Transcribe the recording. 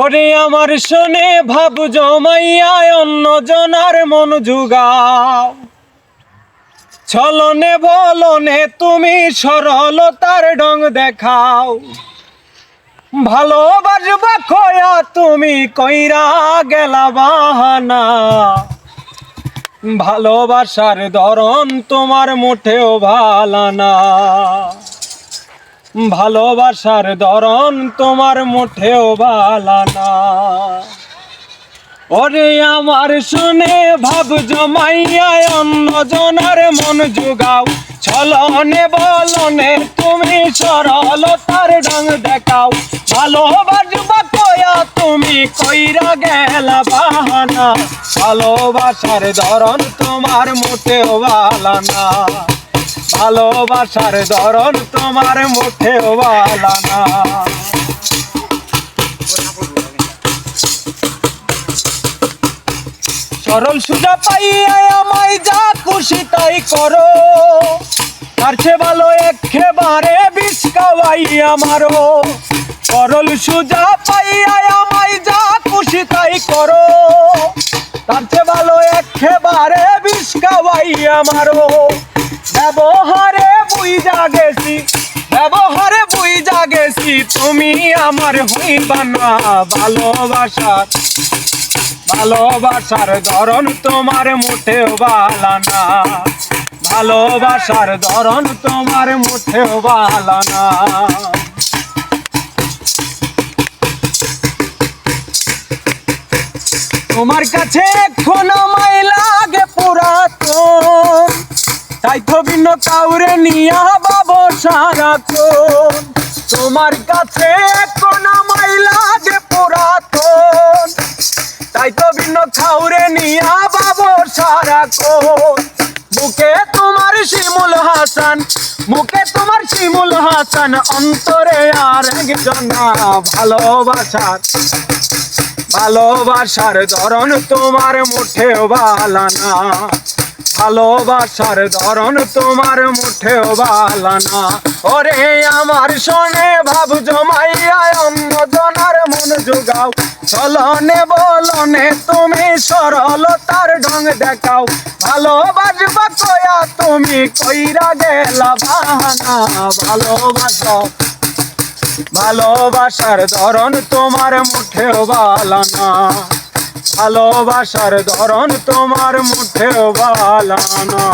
ওরে আমার শোনে ভাব জমাইয়া অন্য জনার মন যুগাও ছলনে বলনে তুমি সরলতার ডং দেখাও। ভালোবাসবা খয়া তুমি কইরা গেলা বাহানা। ভালোবাসার ধরন তোমার মোটেও ভালানা ভালোবাসার ধরন তোমার মুঠেও বালানা ওরে আমার শুনে ভাব জমাইয়া অন্য জনার মন জুগাও। ছলনে বলনে তুমি সরলতার ঢং দেখাও। ভালোবাসবা কয়া তুমি কইরা গেলা বাহানা। ভালোবাসার ধরন তোমার মোটেও বালানা ভালোবাসার ধরন তোমার বালানা সরল সুজা পাইয়া আমায় যা খুশি তাই করো। তার ভালো একেবারে বিষ খাওয়াইয়া মারো। সরল সুজা পাইয়া আমায় যা খুশি তাই করো। তার চেয়ে ভালো একেবারে বিষ খাওয়াইয়া মারো। ব্যবহারে বুইজা গেছি, ব্যবহারে বুইজা গেছি, তুমি আমার হইবা না ভালোবাসার। ভালোবাসার ধরন তোমার মুঠেও বালানা ভালোবাসার ধরন তোমার মুঠেও বালানা তোমার কাছে এখন আমায় তাই তো ভিন্ন কাউরে নিয়া বাবো সারাক্ষণ তোমার কাছে এখন আমায় লাগে পুরাতন। তাই তো ভিন্ন খাউরে নিয়া বাবো সারাক্ষণ মুখে তোমার শিমুল হাসান, মুখে তোমার শিমুল হাসান, অন্তরে আর একজন ভালোবাসার। ভালোবাসার ধরন তোমার মুঠেও বালানা ভালোবাসার ধরন তোমার মুঠেও বালানা ওরে আমার শোনে ভাব জমাইয়া অন্য জনার মন জুগাও চলনে বলনে তুমি সরলতার ঢং দেখাও। ভালোবাসবা কয়া তুমি কইরা গেলা বাহানা। ভালোবাসা, ভালোবাসার ধরন তোমার মুঠেও বালানা ভালোবাসার ধরন তোমার মুঠেও বালানা।